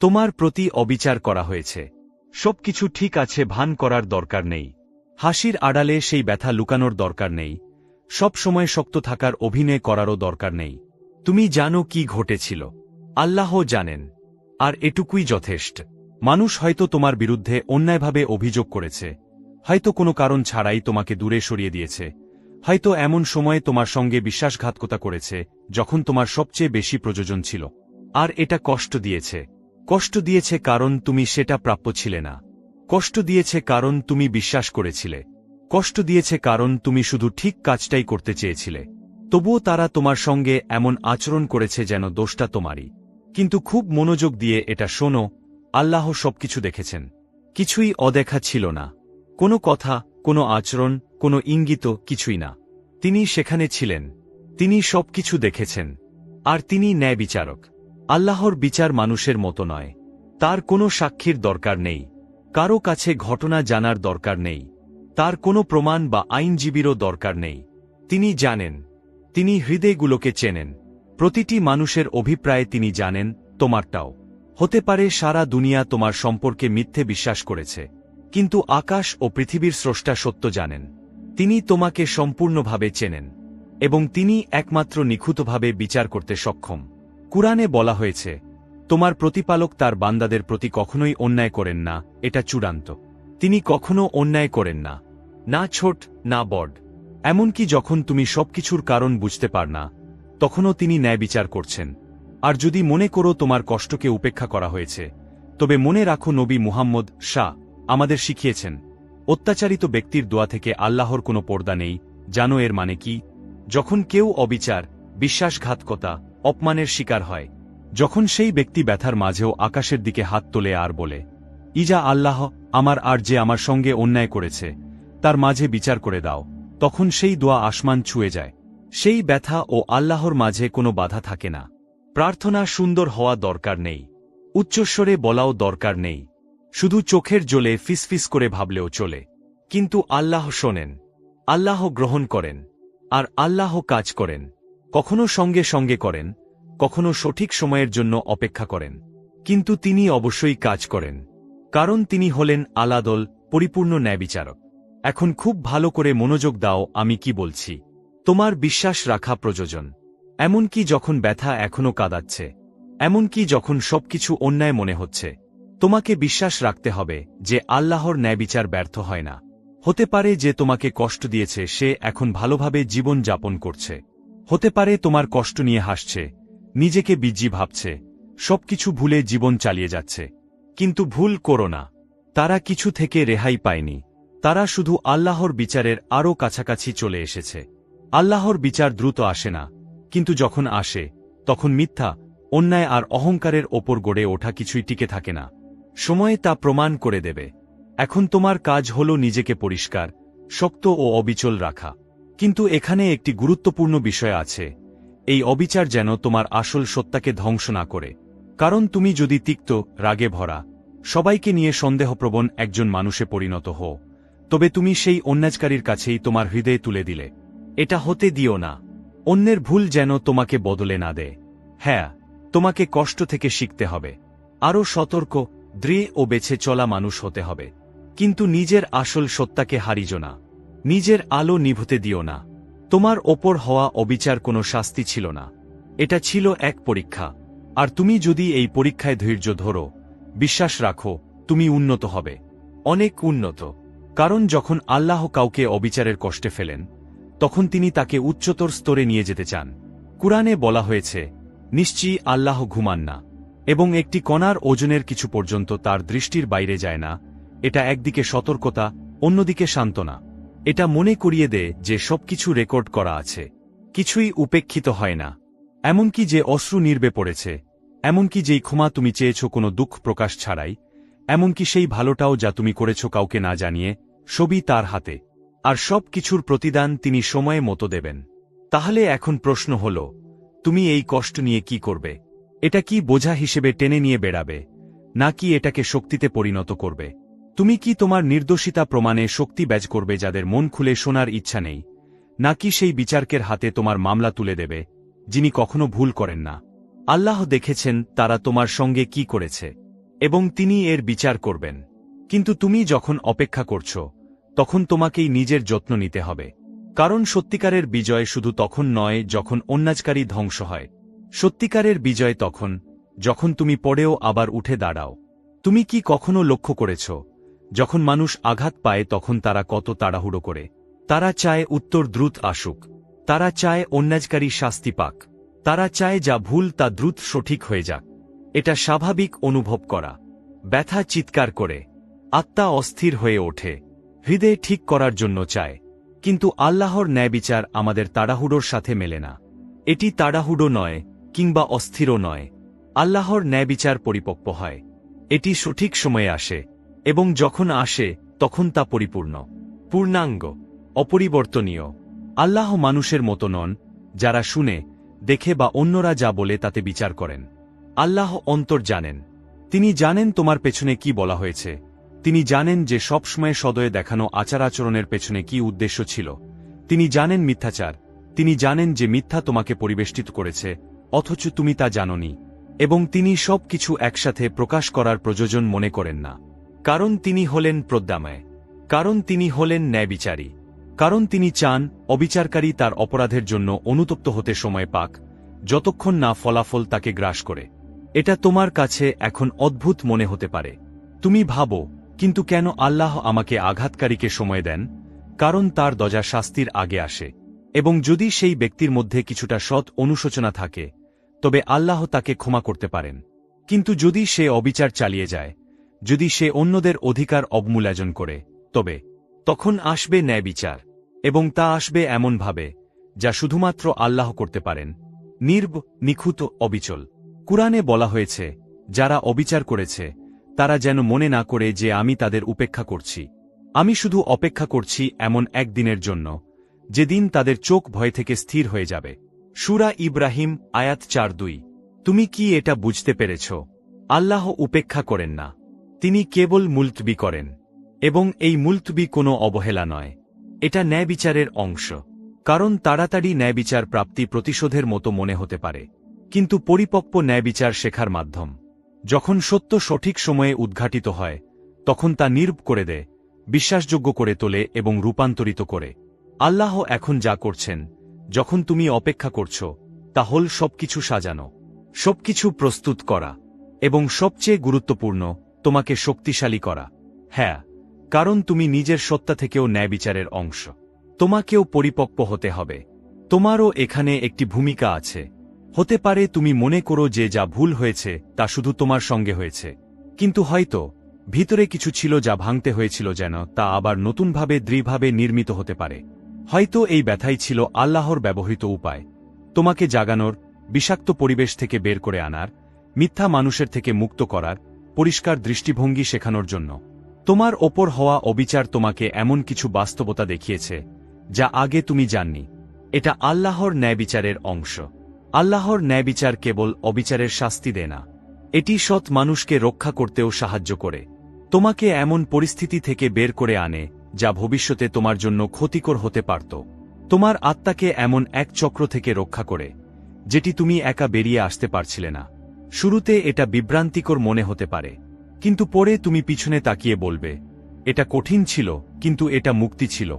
তোমার প্রতি অবিচার করা হয়েছে। সবকিছু ঠিক আছে, ভান করার দরকার নেই। হাসির আড়ালে সেই ব্যথা লুকানোর দরকার নেই। সব সময় শক্ত থাকার অভিনয় করারও দরকার নেই। তুমি জানো কি ঘটেছিল। আল্লাহ জানেন। আর এটুকুই যথেষ্ট। মানুষ হয়তো তোমার বিরুদ্ধে অন্যায়ভাবে অভিযোগ করেছে। হয়তো কোনো কারণ ছাড়াই তোমাকে দূরে সরিয়ে দিয়েছে। হয়তো এমন সময়ে তোমার সঙ্গে বিশ্বাসঘাতকতা করেছে, যখন তোমার সবচেয়ে বেশি প্রয়োজন ছিল। আর এটা কষ্ট দিয়েছে। কষ্ট দিয়েছে কারণ তুমি সেটা প্রাপ্য ছিলে না। কষ্ট দিয়েছে কারণ তুমি বিশ্বাস করেছিলে। কষ্ট দিয়েছে কারণ তুমি শুধু ঠিক কাজটাই করতে চেয়েছিলে। তবুও তারা তোমার সঙ্গে এমন আচরণ করেছে যেন দোষটা তোমারই। কিন্তু খুব মনোযোগ দিয়ে এটা শোনো, আল্লাহ সবকিছু দেখেছেন। কিছুই অদেখা ছিল না। কোনো কথা, কোনো আচরণ, কোনো ইঙ্গিত কিছুই না। তিনি সেখানে ছিলেন। তিনি সবকিছু দেখেছেন। আর তিনি ন্যায় বিচারক আল্লাহর বিচার মানুষের মতো নয়। তার কোনো সাক্ষীর দরকার নেই। কারও কাছে ঘটনা জানার দরকার নেই। তার কোনো প্রমাণ বা আইনজীবীরও দরকার নেই। তিনি জানেন। তিনি হৃদয়গুলোকে চেনেন। প্রতিটি মানুষের অভিপ্রায়ে তিনি জানেন, তোমারটাও। হতে পারে সারা দুনিয়া তোমার সম্পর্কে মিথ্যে বিশ্বাস করেছে। কিন্তু আকাশ ও পৃথিবীর স্রষ্টা সত্য জানেন। তিনি তোমাকে সম্পূর্ণভাবে চেনেন। এবং তিনি একমাত্র নিখুঁতভাবে বিচার করতে সক্ষম। কুরআনে বলা হয়েছে, তোমার প্রতিপালক তার বান্দাদের প্রতি কখনোই অন্যায় করেন না, এটা চূড়ান্ত। তিনি কখনো অন্যায় করেন না না ছোট, না বড। এমনকি যখন তুমি সবকিছুর কারণ বুঝতে পার না, তখনও তিনি ন্যায় বিচার করছেন। আর যদি মনে করো তোমার কষ্টকে উপেক্ষা করা হয়েছে, তবে মনে রাখো নবী মুহাম্মদ শাহ আমাদের শিখিয়েছেন, অত্যাচারিত ব্যক্তির দোয়া থেকে আল্লাহর কোনো পর্দা নেই, জানো এর মানে কি? যখন কেউ অবিচার, বিশ্বাসঘাতকতা অপমানের শিকার হয়। যখন সেই ব্যক্তি ব্যথার মাঝেও আকাশের দিকে হাত তোলে আর বলে, ইজা আল্লাহ, আমার আর যে আমার সঙ্গে অন্যায় করেছে, তার মাঝে বিচার করে দাও। তখন সেই দোয়া আসমান ছুঁয়ে যায়। সেই ব্যথা ও আল্লাহর মাঝে কোনো বাধা থাকে না। প্রার্থনা সুন্দর হওয়া দরকার নেই। উচ্চস্বরে বলাও দরকার নেই। শুধু চোখের জলে ফিসফিস করে ভাবলেও চলে। কিন্তু আল্লাহ শোনেন। আল্লাহ গ্রহণ করেন। আর আল্লাহ কাজ করেন। কখনো সঙ্গে সঙ্গে করেন, কখনো সঠিক সময়ের জন্য অপেক্ষা করেন। কিন্তু তিনি অবশ্যই কাজ করেন, কারণ তিনি হলেন আলাদল, পরিপূর্ণ ন্যায়বিচারক। এখন খুব ভালো করে মনোযোগ দাও, আমি কি বলছি। তোমার বিশ্বাস রাখা প্রয়োজন। এমনকি যখন ব্যথা এখনও কাঁদাচ্ছে, এমনকি যখন সবকিছু অন্যায় মনে হচ্ছে, তোমাকে বিশ্বাস রাখতে হবে যে আল্লাহর ন্যায়বিচার ব্যর্থ হয় না। হতে পারে যে তোমাকে কষ্ট দিয়েছে, সে এখন ভালোভাবে জীবন যাপন করছে। হতে পারে তোমার কষ্ট নিয়ে হাসছে, নিজেকে বিজি ভাবছে, সবকিছু ভুলে জীবন চালিয়ে যাচ্ছে। কিন্তু ভুল করো না, তারা কিছু থেকে রেহাই পায়নি, তারা শুধু আল্লাহর বিচারের আরও কাছাকাছি চলে এসেছে। আল্লাহর বিচার দ্রুত আসে না, কিন্তু যখন আসে, তখন মিথ্যা, অন্যায় আর অহংকারের ওপর গড়ে ওঠা কিছুই টিকে থাকে না। সময়ে তা প্রমাণ করে দেবে। এখন তোমার কাজ হল নিজেকে পরিষ্কার, শক্ত ও অবিচল রাখা। কিন্তু এখানে একটি গুরুত্বপূর্ণ বিষয় আছে। এই অবিচার যেন তোমার আসল সত্তাকে ধ্বংস না করে। কারণ তুমি যদি তিক্ত, রাগে ভরা, সবাইকে নিয়ে সন্দেহপ্রবণ একজন মানুষে পরিণত হও, তবে তুমি সেই অন্যাজকারীর কাছেই তোমার হৃদয়ে তুলে দিলে। এটা হতে দিও না। অন্যের ভুল যেন তোমাকে বদলে না দেয়। হ্যাঁ তোমাকে কষ্ট থেকে শিখতে হবে। আরও সতর্ক, দৃঢ় ও বেছে চলা মানুষ হতে হবে। কিন্তু নিজের আসল সত্তাকে হারিজ না। নিজের আলো নিভতে দিও না। তোমার ওপর হওয়া অবিচার কোনো শাস্তি ছিল না। এটা ছিল এক পরীক্ষা। আর তুমি যদি এই পরীক্ষায় ধৈর্য ধরো, বিশ্বাস রাখো, তুমি উন্নত হবে। অনেক উন্নত। কারণ যখন আল্লাহ কাউকে অবিচারের কষ্টে ফেলেন, তখন তিনি তাকে উচ্চতর স্তরে নিয়ে যেতে চান। কুরআনে বলা হয়েছে, নিশ্চয়ই আল্লাহ ঘুমান না, এবং একটি কণার ওজনের কিছু পর্যন্ত তার দৃষ্টির বাইরে যায় না। এটা একদিকে সতর্কতা, অন্যদিকে সান্ত্বনা। এটা মনে করিয়ে দেয় যে সবকিছু রেকর্ড করা আছে। কিছুই উপেক্ষিত হয় না। এমনকি যে অশ্রু নির্বে পড়েছে, এমনকি যেই ক্ষমা তুমি চেয়েছ কোনো দুঃখ প্রকাশ ছাড়াই, এমনকি সেই ভালোটাও যা তুমি করেছ কাউকে না জানিয়ে, সবই তার হাতে। আর সব কিছুর প্রতিদান তিনি সময়ে মতো দেবেন। তাহলে এখন প্রশ্ন হল, তুমি এই কষ্ট নিয়ে কি করবে? এটা কি বোঝা হিসেবে টেনে নিয়ে বেড়াবে, নাকি এটাকে শক্তিতে পরিণত করবে? তুমি কি তোমার নির্দোষিতা প্রমাণে শক্তি ব্যাজ করবে যাদের মন খুলে শোনার ইচ্ছা নেই? নাকি সেই বিচারকের হাতে তোমার মামলা তুলে দেবে, যিনি কখনো ভুল করেন না? আল্লাহ দেখেছেন তারা তোমার সঙ্গে কি করেছে, এবং তিনি এর বিচার করবেন। কিন্তু তুমি যখন অপেক্ষা করছ, তখন তোমাকেই নিজের যত্ন নিতে হবে। কারণ সত্যিকারের বিজয় শুধু তখন নয় যখন অন্যাজকারী ধ্বংস হয়। সত্যিকারের বিজয় তখন, যখন তুমি পড়েও আবার উঠে দাঁড়াও। তুমি কি কখনো লক্ষ্য করেছ যখন মানুষ আঘাত পায় তখন তারা কত তাড়াহুড়ো করে। তারা চায় উত্তর দ্রুত আসুক। তারা চায় অন্যাজকারী শাস্তি পাক। তারা চায় যা ভুল তা দ্রুত সঠিক হয়ে যাক। এটা স্বাভাবিক অনুভব করা। ব্যথা চিৎকার করে। আত্মা অস্থির হয়ে ওঠে। হৃদয় ঠিক করার জন্য চায়। কিন্তু আল্লাহর ন্যায়বিচার আমাদের তাড়াহুড়োর সাথে মেলে না। এটি তাড়াহুড়ো নয়, কিংবা অস্থিরও নয়। আল্লাহর ন্যায়বিচার পরিপক্ব হয়। এটি সঠিক সময়ে আসে। এবং যখন আসে, তখন তা পরিপূর্ণ। পূর্ণাঙ্গ, অপরিবর্তনীয়। আল্লাহ মানুষের মতো নন, যারা শুনে, দেখে বা অন্যরা যা বলে তাতে বিচার করেন। আল্লাহ অন্তর জানেন। তিনি জানেন তোমার পেছনে কি বলা হয়েছে। তিনি জানেন যে সবসময় সদয়ে দেখানো আচার আচরণের পেছনে কি উদ্দেশ্য ছিল। তিনি জানেন মিথ্যাচার। তিনি জানেন যে মিথ্যা তোমাকে পরিবেষ্টিত করেছে, অথচ তুমি তা জাননি। এবং তিনি সব কিছু একসাথে প্রকাশ করার প্রয়োজন মনে করেন না। কারণ তিনি হলেন প্রদ্যাময় কারণ তিনি হলেন ন্যায়বিচারী, কারণ তিনি চান অবিচারকারী তার অপরাধের জন্য অনুতপ্ত হতে সময় পাক, যতক্ষণ না ফলাফল তাকে গ্রাস করে। এটা তোমার কাছে এখন অদ্ভুত মনে হতে পারে। তুমি ভাবো, কিন্তু কেন আল্লাহ আমাকে আঘাতকারীকে সময় দেন? কারণ তার দজা শাস্তির আগে আসে। এবং যদি সেই ব্যক্তির মধ্যে কিছুটা সৎ অনুশোচনা থাকে, তবে আল্লাহ তাকে ক্ষমা করতে পারেন। কিন্তু যদি সে অবিচার চালিয়ে যায় যদি সে অন্যদের অধিকার অবমূল্যায়ন করে, তবে তখন আসবে ন্যায় বিচার, এবং তা আসবে এমনভাবে যা শুধুমাত্র আল্লাহ করতে পারেন। নির্ব, নিখুঁত, অবিচল। কুরআনে বলা হয়েছে, যারা অবিচার করেছে, তারা যেন মনে না করে যে আমি তাদের উপেক্ষা করছি। আমি শুধু অপেক্ষা করছি এমন একদিনের জন্য, যেদিন তাদের চোখ ভয় থেকে স্থির হয়ে যাবে। সুরা ইব্রাহিম, আয়াত চার দুই। তুমি কি এটা বুঝতে পেরেছ? আল্লাহ উপেক্ষা করেন না। তিনি কেবল মুলতবি করেন, এবং এই মুলতবি কোনো অবহেলা নয়। এটা ন্যায়বিচারের অংশ, কারণ তাড়াতাড়ি ন্যায়বিচার প্রাপ্তি প্রতিশোধের মতো মনে হতে পারে, কিন্তু পরিপক্ব ন্যায়বিচার শেখার মাধ্যম। যখন সত্য সঠিক সময়ে উদ্ঘাটিত হয়, তখন তা নির্ব করে দেয়, বিশ্বাসযোগ্য করে তোলে এবং রূপান্তরিত করে। আল্লাহ এখন যা করছেন, যখন তুমি অপেক্ষা করছ, তা হল সবকিছু সাজানো, সবকিছু প্রস্তুত করা, এবং সবচেয়ে গুরুত্বপূর্ণ তোমাকে শক্তিশালী করা। হ্যাঁ কারণ তুমি নিজের সত্তা থেকেও ন্যায়বিচারের অংশ। তোমাকেও পরিপক্ব হতে হবে। তোমারও এখানে একটি ভূমিকা আছে। হতে পারে তুমি মনে করো যে যা ভুল হয়েছে, তা শুধু তোমার সঙ্গে হয়েছে। কিন্তু হয়তো, ভিতরে কিছু ছিল যা ভাঙতে হয়েছিল যেন তা আবার নতুনভাবে দৃঢ়ভাবে নির্মিত হতে পারে। হয়তো এই ব্যথাই ছিল আল্লাহর ব্যবহৃত উপায়। তোমাকে জাগানোর, বিষাক্ত পরিবেশ থেকে বের করে আনার, মিথ্যা মানুষের থেকে মুক্ত করার পরিষ্কার দৃষ্টিভঙ্গি শেখানোর জন্য। তোমার ওপর হওয়া অবিচার তোমাকে এমন কিছু বাস্তবতা দেখিয়েছে, যা আগে তুমি জাননি। এটা আল্লাহর ন্যায়বিচারের অংশ। আল্লাহর ন্যায়বিচার কেবল অবিচারের শাস্তি দেয় না। এটি সৎ মানুষকে রক্ষা করতেও সাহায্য করে। তোমাকে এমন পরিস্থিতি থেকে বের করে আনে, যা ভবিষ্যতে তোমার জন্য ক্ষতিকর হতে পারত। তোমার আত্মাকে এমন এক চক্র থেকে রক্ষা করে, যেটি তুমি একা বেরিয়ে আসতে পারছিলে না। শুরুতে এটা বিভ্রান্তিকর মনে হতে পারে। কিন্তু পরে তুমি পিছনে তাকিয়ে বলবে, এটা কঠিন ছিল, কিন্তু এটা মুক্তি ছিল।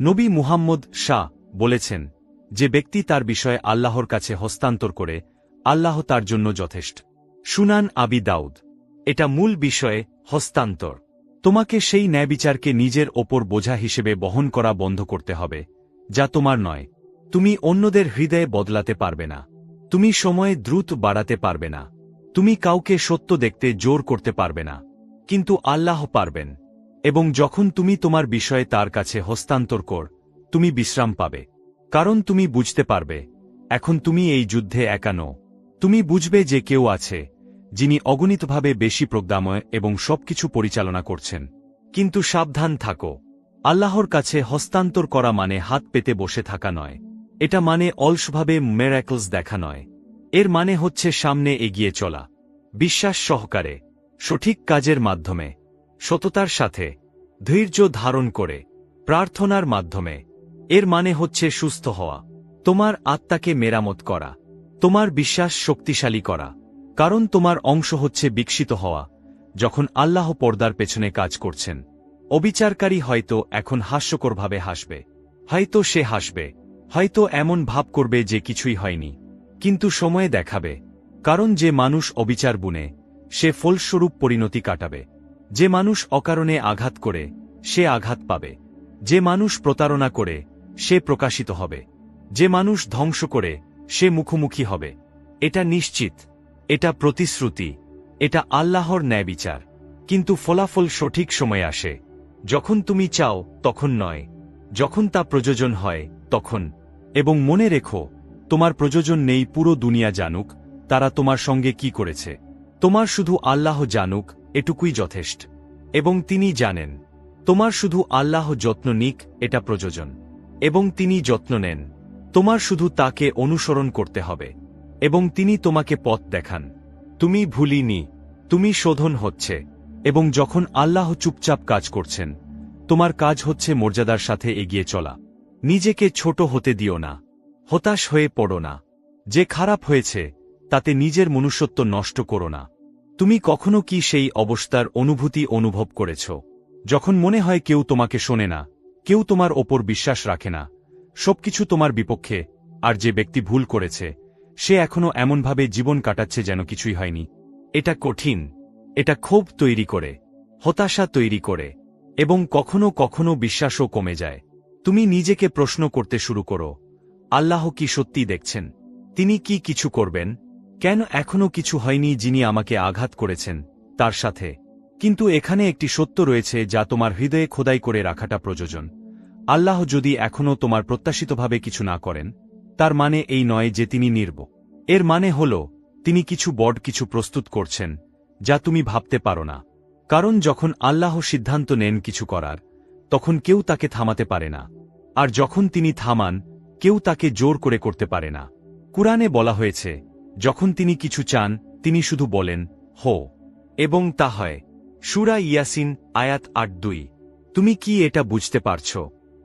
নবী মুহাম্মদ শাহ বলেছেন, যে ব্যক্তি তার বিষয়ে আল্লাহর কাছে হস্তান্তর করে, আল্লাহ তার জন্য যথেষ্ট। সুনান আবি দাউদ, এটা মূল বিষয়ে হস্তান্তর। তোমাকে সেই ন্যায়বিচারকে নিজের ওপর বোঝা হিসেবে বহন করা বন্ধ করতে হবে, যা তোমার নয়। তুমি অন্যদের হৃদয়ে বদলাতে পারবে না। তুমি সময়ে দ্রুত বাড়াতে পারবে না। তুমি কাউকে সত্য দেখতে জোর করতে পারবে না। কিন্তু আল্লাহ পারবেন। এবং যখন তুমি তোমার বিষয়ে তার কাছে হস্তান্তর কর, তুমি বিশ্রাম পাবে। কারণ তুমি বুঝতে পারবে, এখন তুমি এই যুদ্ধে একানো তুমি বুঝবে যে কেউ আছে, যিনি অগণিতভাবে বেশি প্রজ্ঞাময় এবং সবকিছু পরিচালনা করছেন। কিন্তু সাবধান থাকো। আল্লাহর কাছে হস্তান্তর করা মানে হাত পেতে বসে থাকা নয়। এটা মানে অলসভাবে মেরাকলস দেখা নয়। এর মানে হচ্ছে সামনে এগিয়ে চলা। বিশ্বাস সহকারে, সঠিক কাজের মাধ্যমে, সততার সাথে, ধৈর্য ধারণ করে, প্রার্থনার মাধ্যমে। এর মানে হচ্ছে সুস্থ হওয়া। তোমার আত্মাকে মেরামত করা। তোমার বিশ্বাস শক্তিশালী করা। কারণ তোমার অংশ হচ্ছে বিকশিত হওয়া, যখন আল্লাহ পর্দার পেছনে কাজ করছেন। অবিচারকারী হয়তো এখন হাস্যকরভাবে হাসবে। হয়তো সে হাসবে। হয়তো এমন ভাব করবে যে কিছুই হয়নি। কিন্তু সময়ে দেখাবে। কারণ যে মানুষ অবিচার বুনে, সে ফলস্বরূপ পরিণতি কাটাবে। যে মানুষ অকারণে আঘাত করে, সে আঘাত পাবে। যে মানুষ প্রতারণা করে, সে প্রকাশিত হবে। যে মানুষ ধ্বংস করে, সে মুখোমুখি হবে। এটা নিশ্চিত, এটা প্রতিশ্রুতি, এটা আল্লাহর ন্যায় বিচার কিন্তু ফলাফল সঠিক সময়ে আসে। যখন তুমি চাও, তখন নয়। যখন তা প্রযোজন হয়, তখন। এবং মনে রেখো তোমার প্রযোজন নেই, পুরো দুনিয়া জানুক, তারা তোমার সঙ্গে কি করেছে। তোমার শুধু আল্লাহ জানুক, এটুকুই যথেষ্ট। এবং তিনি জানেন, তোমার শুধু আল্লাহ যত্ন নিক, এটা প্রযোজন। এবং তিনি যত্ন নেন, তোমার শুধু তাকে অনুসরণ করতে হবে। এবং তিনি তোমাকে পথ দেখান। তুমি ভুলিনি, তুমি শোধন হচ্ছে, এবং যখন আল্লাহ চুপচাপ কাজ করছেন, তোমার কাজ হচ্ছে মর্যাদার সাথে এগিয়ে চলা। নিজেকে ছোট হতে দিও না। হতাশ হয়ে পড়ো না। যে খারাপ হয়েছে, তাতে নিজের মনুষ্যত্ব নষ্ট করো না। তুমি কখনো কি সেই অবস্থার অনুভূতি অনুভব করেছ? যখন মনে হয় কেউ তোমাকে শোনে না, কেউ তোমার ওপর বিশ্বাস রাখে না, সবকিছু তোমার বিপক্ষে, আর যে ব্যক্তি ভুল করেছে, সে এখনও এমনভাবে জীবন কাটাচ্ছে যেন কিছুই হয়নি। এটা কঠিন, এটা ক্ষোভ তৈরি করে, হতাশা তৈরি করে, এবং কখনো কখনো বিশ্বাসও কমে যায়। তুমি নিজেকে প্রশ্ন করতে শুরু করো আল্লাহ কি সত্যি দেখছেন? তিনি কি কিছু করবেন? কেন এখনও কিছু হয়নি যিনি আমাকে আঘাত করেছেন? তার সাথে। কিন্তু এখানে একটি সত্য রয়েছে যা তোমার হৃদয়ে খোদাই করে রাখাটা প্রয়োজন। আল্লাহ যদি এখনও তোমার প্রত্যাশিতভাবে কিছু না করেন, তার মানে এই নয় যে তিনি নির্ব। এর মানে হল, তিনি কিছু বড কিছু প্রস্তুত করছেন, যা তুমি ভাবতে পারো না। কারণ যখন আল্লাহ সিদ্ধান্ত নেন কিছু করার, তখন কেউ তাকে থামাতে পারে না। আর যখন তিনি থামান কেউ তাকে জোর করে করতে পারে না। কুরআনে বলা হয়েছে, যখন তিনি কিছু চান, তিনি শুধু বলেন, হো। এবং তা হয়। সুরা ইয়াসিন, আয়াত আট দুই। তুমি কি এটা বুঝতে পারছ?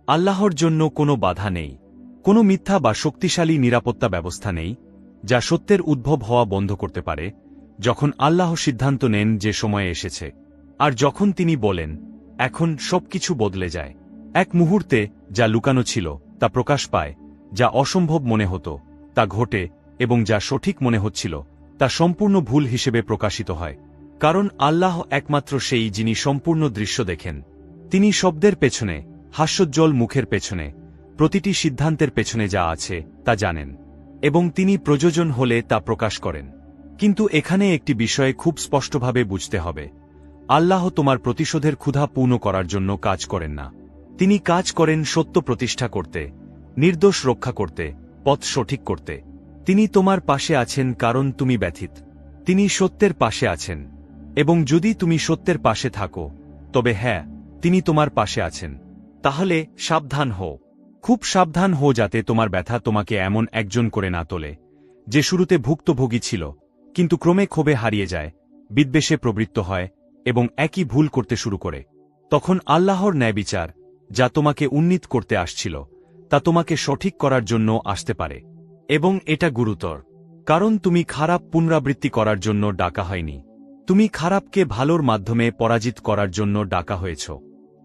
আল্লাহর জন্য কোনো বাধা নেই। কোনো মিথ্যা বা শক্তিশালী নিরাপত্তা ব্যবস্থা নেই, যা সত্যের উদ্ভব হওয়া বন্ধ করতে পারে, যখন আল্লাহ সিদ্ধান্ত নেন যে সময়ে এসেছে। আর যখন তিনি বলেন, এখন সবকিছু বদলে যায়। এক মুহূর্তে যা লুকানো ছিল, তা প্রকাশ পায় যা অসম্ভব মনে হতো, তা ঘটে এবং যা সঠিক মনে হচ্ছিল, তা সম্পূর্ণ ভুল হিসেবে প্রকাশিত হয়। কারণ আল্লাহ একমাত্র সেই যিনি সম্পূর্ণ দৃশ্য দেখেন। তিনি শব্দের পেছনে, হাস্যোজ্জ্বল মুখের পেছনে, প্রতিটি সিদ্ধান্তের পেছনে যা আছে, তা জানেন এবং তিনি প্রযোজন হলে তা প্রকাশ করেন। কিন্তু এখানে একটি বিষয়ে খুব স্পষ্টভাবে বুঝতে হবে। আল্লাহ তোমার প্রতিশোধের ক্ষুধা পূর্ণ করার জন্য কাজ করেন না। তিনি কাজ করেন সত্য প্রতিষ্ঠা করতে নির্দোষ রক্ষা করতে, পথ সঠিক করতে। তিনি তোমার পাশে আছেন কারণ তুমি ব্যথিত। তিনি সত্যের পাশে আছেন। এবং যদি তুমি সত্যের পাশে থাকো, তবে হ্যাঁ তিনি তোমার পাশে আছেন। তাহলে সাবধান হও। খুব সাবধান হো যাতে তোমার ব্যথা তোমাকে এমন একজন করে না তোলে, যে শুরুতে ভুক্তভোগী ছিল, কিন্তু ক্রমে ক্ষোভে হারিয়ে যায়, বিদ্বেষে প্রবৃত্ত হয়, এবং একই ভুল করতে শুরু করে। তখন আল্লাহর ন্যায় বিচার যা তোমাকে উন্নীত করতে আসছিল তা তোমাকে সঠিক করার জন্য আসতে পারে। এবং এটা গুরুতর। কারণ তুমি খারাপ পুনরাবৃত্তি করার জন্য ডাকা হয়নি। তুমি খারাপকে ভালোর মাধ্যমে পরাজিত করার জন্য ডাকা হয়েছ।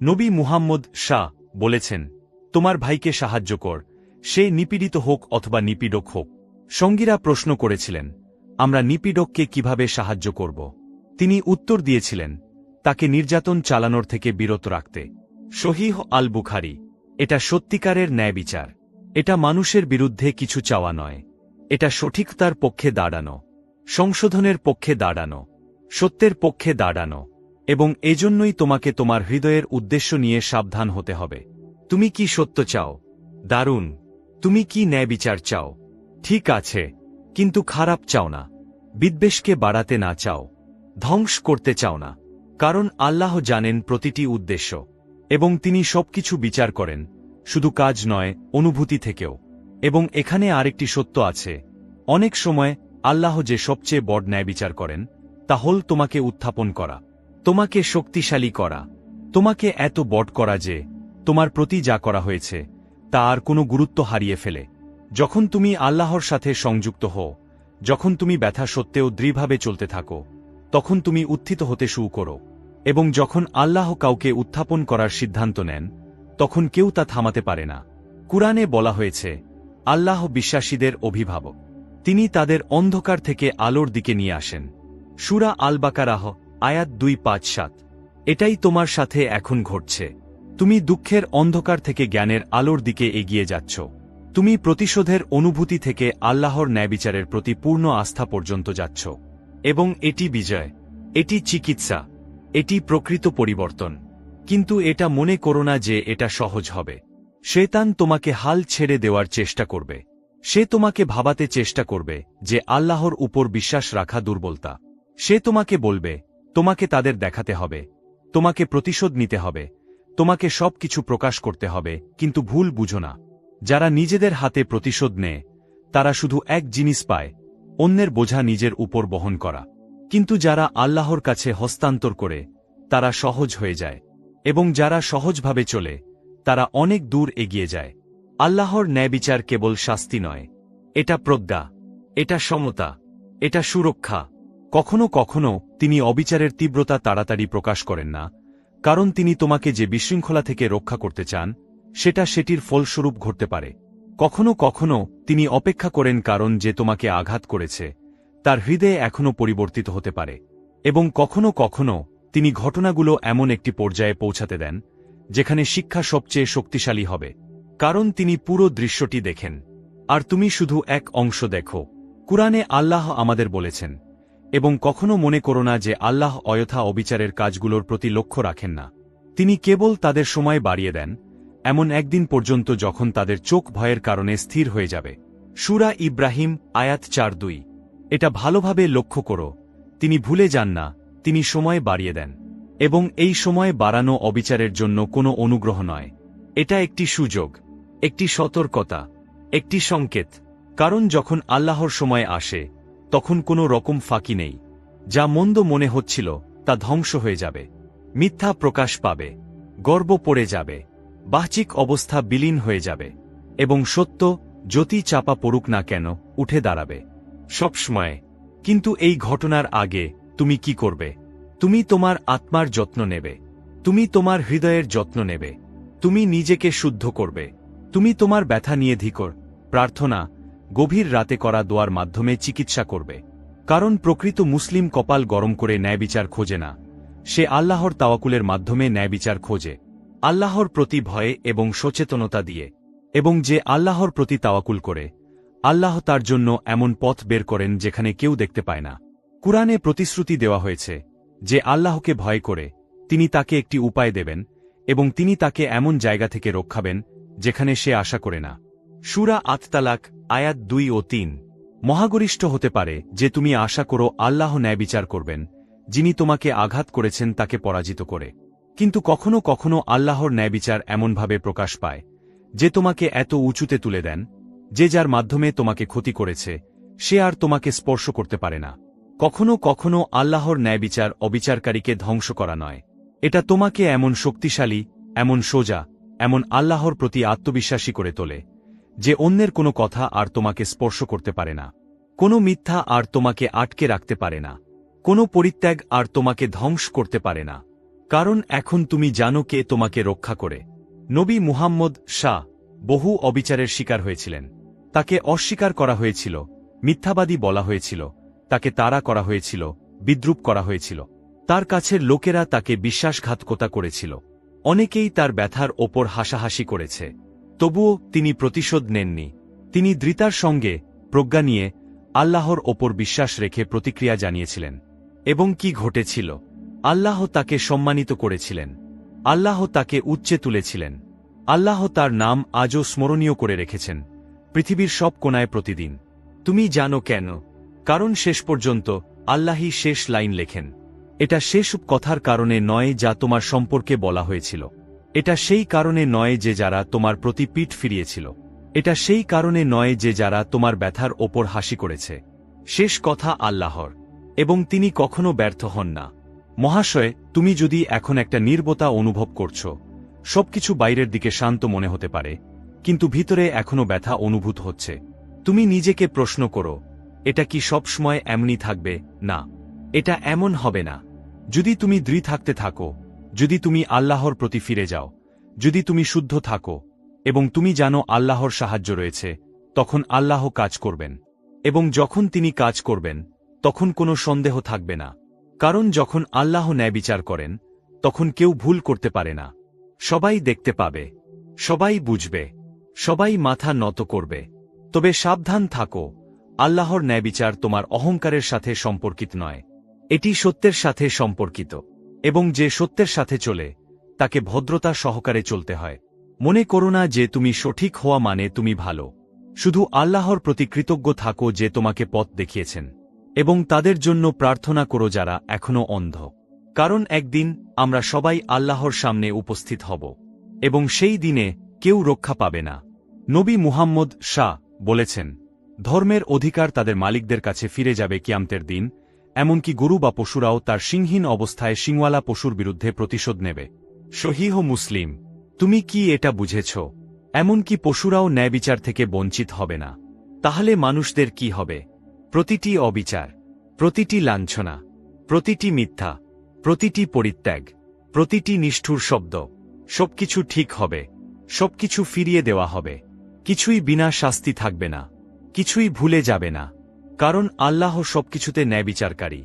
নবী মুহাম্মদ শাহ বলেছেন, তোমার ভাইকে সাহায্য কর। সে নিপীড়িত হোক অথবা নিপীড়ক হোক। সঙ্গীরা প্রশ্ন করেছিলেন, আমরা নিপীড়ককে কীভাবে সাহায্য করব? তিনি উত্তর দিয়েছিলেন, তাকে নির্যাতন চালানোর থেকে বিরত রাখতে। শহীহ আল বুখারি এটা সত্যিকারের ন্যায় বিচার। এটা মানুষের বিরুদ্ধে কিছু চাওয়া নয়। এটা সঠিকতার পক্ষে দাঁড়ানো। সংশোধনের পক্ষে দাঁড়ানো। সত্যের পক্ষে দাঁড়ানো। এবং এজন্যই তোমাকে তোমার হৃদয়ের উদ্দেশ্য নিয়ে সাবধান হতে হবে। তুমি কি সত্য চাও? দারুণ। তুমি কি ন্যায় বিচার চাও? ঠিক আছে। কিন্তু খারাপ চাও না। বিদ্বেষকে বাড়াতে না চাও। ধ্বংস করতে চাও না। কারণ আল্লাহ জানেন প্রতিটি উদ্দেশ্য। এবং তিনি সবকিছু বিচার করেন, শুধু কাজ নয়, অনুভূতি থেকেও। এবং এখানে আরেকটি সত্য আছে। অনেক সময়, আল্লাহ যে সবচেয়ে বড় ন্যায় বিচার করেন, তা হল তোমাকে উত্থাপন করা, তোমাকে শক্তিশালী করা, তোমাকে এত বট করা যে, তোমার প্রতি যা করা হয়েছে, তা আর কোনো গুরুত্ব হারিয়ে ফেলে। যখন তুমি আল্লাহর সাথে সংযুক্ত হও, যখন তুমি ব্যথা সত্ত্বেও দৃঢ়ভাবে চলতে থাকো, তখন তুমি উত্থিত হতে শুরু করো। এবং যখন আল্লাহ কাউকে উত্থাপন করার সিদ্ধান্ত নেন, তখন কেউ তা থামাতে পারে না। কুরআনে বলা হয়েছে, আল্লাহ বিশ্বাসীদের অভিভাবক। তিনি তাদের অন্ধকার থেকে আলোর দিকে নিয়ে আসেন। সুরা আল বাকারাহ আয়াত দুই, পাঁচ, সাত। এটাই তোমার সাথে এখন ঘটছে। তুমি দুঃখের অন্ধকার থেকে জ্ঞানের আলোর দিকে এগিয়ে যাচ্ছ। তুমি প্রতিশোধের অনুভূতি থেকে আল্লাহর ন্যায়বিচারের প্রতি পূর্ণ আস্থা পর্যন্ত যাচ্ছ। এবং এটি বিজয়, এটি চিকিৎসা। এটি প্রকৃত পরিবর্তন। কিন্তু এটা মনে করো না যে এটা সহজ হবে। শেতান তোমাকে হাল ছেড়ে দেওয়ার চেষ্টা করবে। সে তোমাকে ভাবাতে চেষ্টা করবে যে আল্লাহর উপর বিশ্বাস রাখা দুর্বলতা। সে তোমাকে বলবে, তোমাকে তাদের দেখাতে হবে। তোমাকে প্রতিশোধ নিতে হবে। তোমাকে সব কিছু প্রকাশ করতে হবে, কিন্তু ভুল বুঝো না। যারা নিজেদের হাতে প্রতিশোধ নেয়, তারা শুধু এক জিনিস পায়, অন্যের বোঝা নিজের উপর বহন করা। কিন্তু যারা আল্লাহর কাছে হস্তান্তর করে, তারা সহজ হয়ে যায়। এবং যারা সহজভাবে চলে, তারা অনেক দূর এগিয়ে যায়। আল্লাহর ন্যায়বিচার কেবল শাস্তি নয়। এটা প্রজ্ঞা, এটা সমতা, এটা সুরক্ষা। কখনো কখনো তিনি অবিচারের তীব্রতা তাড়াতাড়ি প্রকাশ করেন না, কারণ তিনি তোমাকে যে বিশৃঙ্খলা থেকে রক্ষা করতে চান, সেটা সেটির ফলস্বরূপ ঘটতে পারে। কখনো কখনো তিনি অপেক্ষা করেন কারণ যে তোমাকে আঘাত করেছে তার হৃদয়ে এখনও পরিবর্তিত হতে পারে, এবং কখনো কখনো তিনি ঘটনাগুলো এমন একটি পর্যায়ে পৌঁছাতে দেন, যেখানে শিক্ষা সবচেয়ে শক্তিশালী হবে, কারণ তিনি পুরো দৃশ্যটি দেখেন। আর তুমি শুধু এক অংশ দেখো, কুরআনে আল্লাহ আমাদের বলেছেন, এবং কখনো মনে করো না যে আল্লাহ অযথা অবিচারের কাজগুলোর প্রতি লক্ষ্য রাখেন না। তিনি কেবল তাদের সময় বাড়িয়ে দেন, এমন একদিন পর্যন্ত যখন তাদের চোখ ভয়ের কারণে স্থির হয়ে যাবে। সুরা ইব্রাহিম, আয়াত চার দুই। এটা ভালোভাবে লক্ষ্য করো। তিনি ভুলে যান না, তিনি সময় বাড়িয়ে দেন। এবং এই সময় বাড়ানো অবিচারের জন্য কোনো অনুগ্রহ নয়। এটা একটি সুযোগ, একটি সতর্কতা, একটি সংকেত। কারণ যখন আল্লাহর সময় আসে, তখন কোনো রকম ফাঁকি নেই। যা মন্দ মনে হচ্ছিল, তা ধ্বংস হয়ে যাবে। মিথ্যা প্রকাশ পাবে, গর্ব পড়ে যাবে, বাহ্যিক অবস্থা বিলীন হয়ে যাবে। এবং সত্য জ্যোতি চাপা পড়ুক না কেন, উঠে দাঁড়াবে। সবসময়। কিন্তু এই ঘটনার আগে তুমি কি করবে? তুমি তোমার আত্মার যত্ন নেবে। তুমি তোমার হৃদয়ের যত্ন নেবে। তুমি নিজেকে শুদ্ধ করবে। তুমি তোমার ব্যথা নিয়ে ধিকর। প্রার্থনা, গভীর রাতে করা দোয়ার মাধ্যমে চিকিৎসা করবে। কারণ প্রকৃত মুসলিম কপাল গরম করে ন্যায়বিচার খোঁজে না। সে আল্লাহর তাওয়াকুলের মাধ্যমে ন্যায়বিচার খোঁজে। আল্লাহর প্রতি ভয়ে এবং সচেতনতা দিয়ে। এবং যে আল্লাহর প্রতি তাওয়াকুল করে আল্লাহ তার জন্য এমন পথ বের করেন যেখানে কেউ দেখতে পায় না। কুরআনে প্রতিশ্রুতি দেওয়া হয়েছে যে আল্লাহকে ভয় করে তিনি তাকে একটি উপায় দেবেন এবং তিনি তাকে এমন জায়গা থেকে রক্ষাবেন যেখানে সে আশা করে না। সুরা আততালাক, আয়াত দুই ও তিন। মহাগরিষ্ঠ হতে পারে যে তুমি আশা করো আল্লাহ ন্যায় বিচার করবেন, যিনি তোমাকে আঘাত করেছেন তাকে পরাজিত করে। কিন্তু কখনো কখনো আল্লাহর ন্যায়বিচার এমনভাবে প্রকাশ পায় যে তোমাকে এত উঁচুতে তুলে দেন যে যার মাধ্যমে তোমাকে ক্ষতি করেছে, সে আর তোমাকে স্পর্শ করতে পারে না। কখনো কখনো আল্লাহর ন্যায়বিচার অবিচারকারীকে ধ্বংস করা নয়। এটা তোমাকে এমন শক্তিশালী, এমন সোজা, এমন আল্লাহর প্রতি আত্মবিশ্বাসী করে তোলে, যে অন্যের কোনো কথা আর তোমাকে স্পর্শ করতে পারে না। কোনো মিথ্যা আর তোমাকে আটকে রাখতে পারে না। কোনো পরিত্যাগ আর তোমাকে ধ্বংস করতে পারে না। কারণ এখন তুমি জানো কে তোমাকে রক্ষা করে। নবী মুহাম্মদ শাহ বহু অবিচারের শিকার হয়েছিলেন। তাকে অস্বীকার করা হয়েছিল, মিথ্যাবাদী বলা হয়েছিল, তাকে তাড়া করা হয়েছিল, বিদ্রুপ করা হয়েছিল। তার কাছের লোকেরা তাকে বিশ্বাসঘাতকতা করেছিল। অনেকেই তার ব্যথার ওপর হাসাহাসি করেছে। তবুও তিনি প্রতিশোধ নেননি। তিনি দৃতার সঙ্গে প্রজ্ঞা নিয়ে আল্লাহর ওপর বিশ্বাস রেখে প্রতিক্রিয়া জানিয়েছিলেন। এবং কি ঘটেছিল? আল্লাহ তাকে সম্মানিত করেছিলেন। আল্লাহ তাকে উচ্চে তুলেছিলেন। আল্লাহ তার নাম আজও স্মরণীয় করে রেখেছেন। পৃথিবীর সব কোনায় প্রতিদিন। তুমি জানো কেন? কারণ শেষ পর্যন্ত আল্লাহই শেষ লাইন লেখেন। এটা শেষ কথার কারণে নয় যা তোমার সম্পর্কে বলা হয়েছিল। এটা সেই কারণে নয় যে যারা তোমার প্রতি পিঠ ফিরিয়েছিল। এটা সেই কারণে নয় যে যারা তোমার ব্যথার ওপর হাসি করেছে। শেষ কথা আল্লাহর। এবং তিনি কখনো ব্যর্থ হন না। মহাশয়, তুমি যদি এখন একটা নির্বতা অনুভব করছ, সবকিছু বাইরের দিকে শান্ত মনে হতে পারে। কিন্তু ভিতরে এখনও ব্যথা অনুভূত হচ্ছে। তুমি নিজেকে প্রশ্ন করো, এটা কি সবসময় এমনি থাকবে? না। এটা এমন হবে না। যদি তুমি দৃঢ় থাকতে থাকো, যদি তুমি আল্লাহর প্রতি ফিরে যাও, যদি তুমি শুদ্ধ থাকো, এবং তুমি জানো আল্লাহর সাহায্য রয়েছে, তখন আল্লাহ কাজ করবেন। এবং যখন তিনি কাজ করবেন, তখন কোনো সন্দেহ থাকবে না। কারণ যখন আল্লাহ ন্যায় বিচার করেন, তখন কেউ ভুল করতে পারে না। সবাই দেখতে পাবে। সবাই বুঝবে। সবাই মাথা নত করবে। তবে সাবধান থাকো, আল্লাহর ন্যায়বিচার তোমার অহংকারের সাথে সম্পর্কিত নয়, এটি সত্যের সাথে সম্পর্কিত, এবং যে সত্যের সাথে চলে, তাকে ভদ্রতা সহকারে চলতে হয়। মনে করো না যে তুমি সঠিক হওয়া মানে তুমি ভালো, শুধু আল্লাহর প্রতি কৃতজ্ঞ থাকো যে তোমাকে পথ দেখিয়েছেন, এবং তাদের জন্য প্রার্থনা করো যারা এখনও অন্ধ। কারণ একদিন আমরা সবাই আল্লাহর সামনে উপস্থিত হব, এবং সেই দিনে কেউ রক্ষা পাবে না। নবী মুহাম্মদ শাহ বলেছেন, ধর্মের অধিকার তাদের মালিকদের কাছে ফিরে যাবে কিয়ামতের দিন, এমনকি গরু বা পশুরাও তার সিংহীন অবস্থায় সিংওয়ালা পশুর বিরুদ্ধে প্রতিশোধ নেবে। শহীহ মুসলিম, তুমি কি এটা বুঝেছ? এমনকি পশুরাও ন্যায় বিচার থেকে বঞ্চিত হবে না। তাহলে মানুষদের কি হবে? প্রতিটি অবিচার, প্রতিটি লাঞ্ছনা, প্রতিটি মিথ্যা, প্রতিটি পরিত্যাগ, প্রতিটি নিষ্ঠুর শব্দ, সবকিছু ঠিক হবে, সবকিছু ফিরিয়ে দেওয়া হবে। কিছুই বিনা শাস্তি থাকবে না। কিছুই ভুলে যাবে না। কারণ আল্লাহ সবকিছুতে ন্যায় বিচারকারী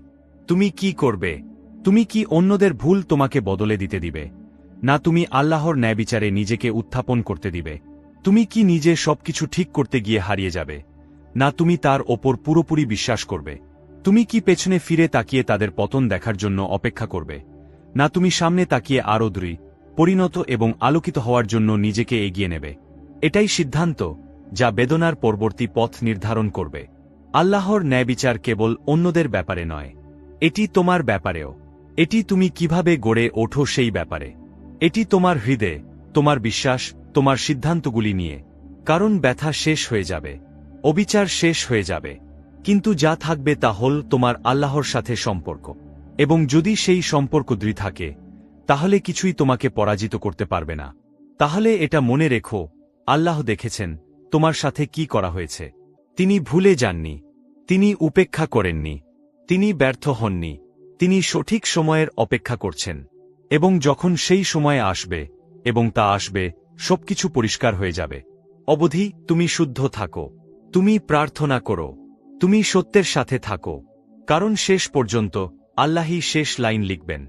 তুমি কি করবে? তুমি কি অন্যদের ভুল তোমাকে বদলে দিতে দিবে? না তুমি আল্লাহর ন্যায় বিচারে নিজেকে উত্থাপন করতে দিবে। তুমি কি নিজে সবকিছু ঠিক করতে গিয়ে হারিয়ে যাবে? না তুমি তার ওপর পুরোপুরি বিশ্বাস করবে। তুমি কি পেছনে ফিরে তাকিয়ে তাদের পতন দেখার জন্য অপেক্ষা করবে? না তুমি সামনে তাকিয়ে আরও দৃঢ়, পরিণত এবং আলোকিত হওয়ার জন্য নিজেকে এগিয়ে নেবে। এটাই সিদ্ধান্ত যা বেদনার পরবর্তী পথ নির্ধারণ করবে। আল্লাহর ন্যায় বিচার কেবল অন্যদের ব্যাপারে নয়। এটি তোমার ব্যাপারেও। এটি তুমি কীভাবে গড়ে ওঠো সেই ব্যাপারে। এটি তোমার হৃদয়ে, তোমার বিশ্বাস, তোমার সিদ্ধান্তগুলি নিয়ে। কারণ ব্যথা শেষ হয়ে যাবে। অবিচার শেষ হয়ে যাবে। কিন্তু যা থাকবে তা হল তোমার আল্লাহর সাথে সম্পর্ক। এবং যদি সেই সম্পর্ক দৃঢ় থাকে, তাহলে কিছুই তোমাকে পরাজিত করতে পারবে না। তাহলে এটা মনে রেখো আল্লাহ দেখেছেন, তোমার সাথে কি করা হয়েছে। তিনি ভুলে যাননি, তিনি উপেক্ষা করেননি, তিনি ব্যর্থ হননি, তিনি সঠিক সময়ের অপেক্ষা করছেন, এবং যখন সেই সময় আসবে, এবং তা আসবে, সবকিছু পরিষ্কার হয়ে যাবে। অবধি, তুমি শুদ্ধ থাকো, তুমি প্রার্থনা করো, তুমি সত্যের সাথে থাকো, কারণ শেষ পর্যন্ত আল্লাহই শেষ লাইন লিখবেন।